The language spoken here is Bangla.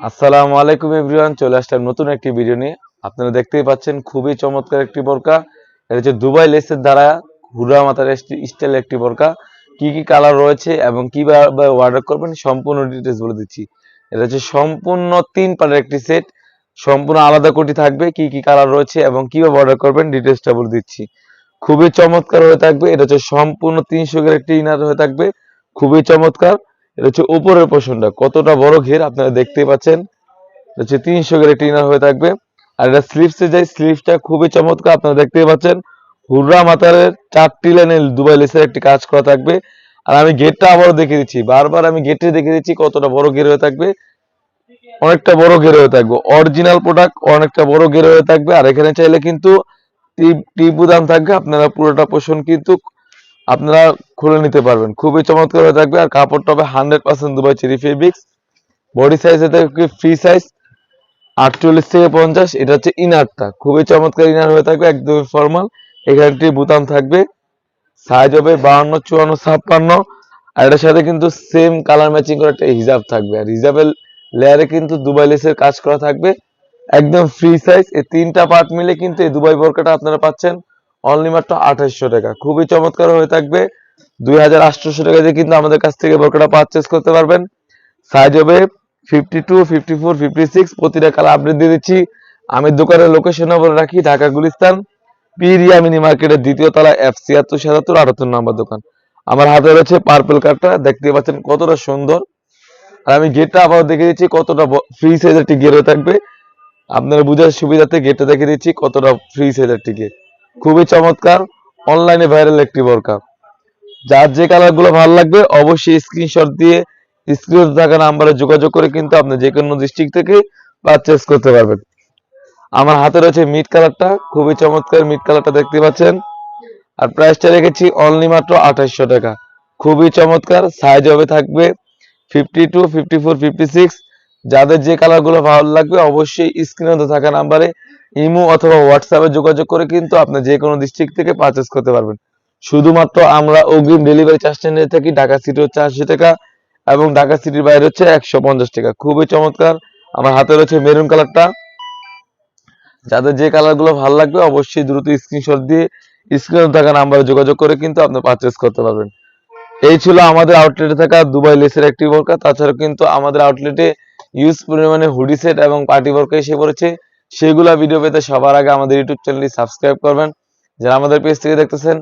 আসসালামু আলাইকুম এভরিওয়ান, চলে আসলাম নতুন একটি ভিডিও নিয়ে। আপনারা দেখতেই পাচ্ছেন, খুবই চমৎকার একটি বোরকা। এটা হচ্ছে দুবাই লেসের দ্বারা হুরা মাথার স্টাইল একটি বোরকা। কি কি কালার রয়েছে এবং কীভাবে অর্ডার করবেন, সম্পূর্ণ ডিটেলস বলে দিচ্ছি। এটা হচ্ছে সম্পূর্ণ তিন পার্টের একটি সেট সম্পূর্ণ আলাদা কোটি থাকবে, কি কি কালার রয়েছে এবং কীভাবে অর্ডার করবেন ডিটেলসটা বলে দিচ্ছি। খুবই চমৎকার হয়ে থাকবে, এটা হচ্ছে সম্পূর্ণ তিনশো একটি ইনার হয়ে থাকবে, খুবই চমৎকার। এটা হচ্ছে উপরের পোর্শনটা কতটা বড় ঘের আপনারা দেখতেই পাচ্ছেন। এটা হচ্ছে তিনশো গ্রেড টিনার হয়ে থাকবে। আর এটা স্লিপসে যাই স্লিপসটা খুবই চমৎকার আপনারা দেখতেই পাচ্ছেন। হুররা মাতারের চারটি লাইনে দুবাই লেসের একটি কাজ করা থাকবে। আর আমি গেটটা আবারও দেখে দিচ্ছি। বারবার আমি গেটে দেখে দিচ্ছি কতটা বড় ঘের হয়ে থাকবে। অনেকটা বড় ঘের হয়ে থাকবে। অরিজিনাল প্রোডাক্ট অনেকটা বড় ঘের হয়ে থাকবে। আর এখানে চাইলে কিন্তু টিপ বুদাম থাকবে। আপনারা পুরোটা পোষণ কিন্তু আপনারা খুলে নিতে পারবেন। খুবই চমৎকার হয়ে থাকবে। আর কাপড়টা হবে hundred percent Dubai cherry fabrics. Body size থাকবে ফ্রি সাইজ আটচল্লিশ থেকে পঞ্চাশ। এটা হচ্ছে ইনারটা খুবই চমৎকার ইনার হয়ে থাকবে, একদমই ফর্মাল এখানটি বুতাম থাকবে। সাইজ হবে বাহান্ন, চুয়ান্ন, ছাপ্পান্ন। আর এটার সাথে কিন্তু সেম কালার ম্যাচিং করে একটা হিজাব থাকবে। আর হিজাবের লেয়ারে কিন্তু দুবাই লেসের কাজ করা থাকবে। একদম ফ্রি সাইজ এই তিনটা পার্ট মিলে কিন্তু এই দুবাই বোরকাটা আপনারা পাচ্ছেন। অনলি মাত্র আঠাশশো টাকা। খুবই চমৎকার হয়ে থাকবে। দুই হাজার আটশোশো টাকা দিয়ে কিন্তু আমাদের কাছ থেকে বোরকাটা পারচেস করতে পারবেন। সাইজ হবে fifty two fifty four fifty six প্রতিটা কালার আপডেট দিয়ে দিচ্ছি। আমি দোকানের লোকেশন বলে রাখি, ঢাকা গুলিস্তান। পিরিয়া মিনি মার্কেটের দ্বিতীয় তলা এফ ছিয়াত্তর সাতাত্তর, আটাত্তর নাম্বার দোকান। আমার হাতে রয়েছে পার্পেল কার্ডটা দেখতে পাচ্ছেন কতটা সুন্দর। আর আমি গেটটা আবার দেখে দিচ্ছি, কতটা ফ্রি সাইজের একটি থাকবে। আপনার বুঝার সুবিধাতে গেটটা দেখে দিচ্ছি, কতটা ফ্রি সাইজের একটি খুবই চমৎকার অনলাইনে ভাইরাল একটি বোরকা। যার যে কালারগুলো ভালো লাগবে, অবশ্যই স্ক্রিনশট দিয়ে স্ক্রিনে থাকা নাম্বারে যোগাযোগ করে কিন্তু আপনি যে কোনো ডিস্ট্রিক্ট থেকে পারচেস করতে পারবেন। আমার হাতে রয়েছে মিড কালারটা খুবই চমৎকার মিড কালারটা দেখতে পাচ্ছেন। আর প্রাইসটা রেখেছি অনলি মাত্র আঠাশশো টাকা। খুবই চমৎকার সাইজ হবে থাকবে fifty two fifty four fifty six যাদের যে কালারগুলো ভালো লাগবে অবশ্যই স্ক্রিনে থাকা নাম্বারে ইমো অথবা হোয়াটসঅ্যাপে যোগাযোগ করে কিন্তু আপনি যে কোনো ডিস্ট্রিক্ট থেকে পারচেস করতে পারবেন। শুধুমাত্র আমরা অগ্রিম ডেলিভারি চার্জটা নিয়ে থাকি ঢাকা সিটি হচ্ছে আশি টাকা এবং ঢাকা সিটির বাইরে হচ্ছে একশো পঞ্চাশ টাকা। খুবই চমৎকার। আমার হাতে রয়েছে মেরুন কালারটা যাদের যে কালারগুলো ভালো লাগবে অবশ্যই দ্রুত স্ক্রিনশট দিয়ে স্ক্রিনে থাকা নাম্বারে যোগাযোগ করে কিন্তু আপনি পারচেস করতে পারবেন। এই ছিল আমাদের আউটলেটে থাকা দুবাই লেসের একটি বোরকা। তাছাড়া কিন্তু আমাদের আউটলেটে ইউজ পরিমাণে হুডি সেট এবং পার্টি ওয়ার্ক এসে পড়েছে, সেগুলো ভিডিও পেতে সবার আগে আমাদের ইউটিউব চ্যানেলটি সাবস্ক্রাইব করবেন। যারা আমাদের পেজ থেকে দেখতেছেন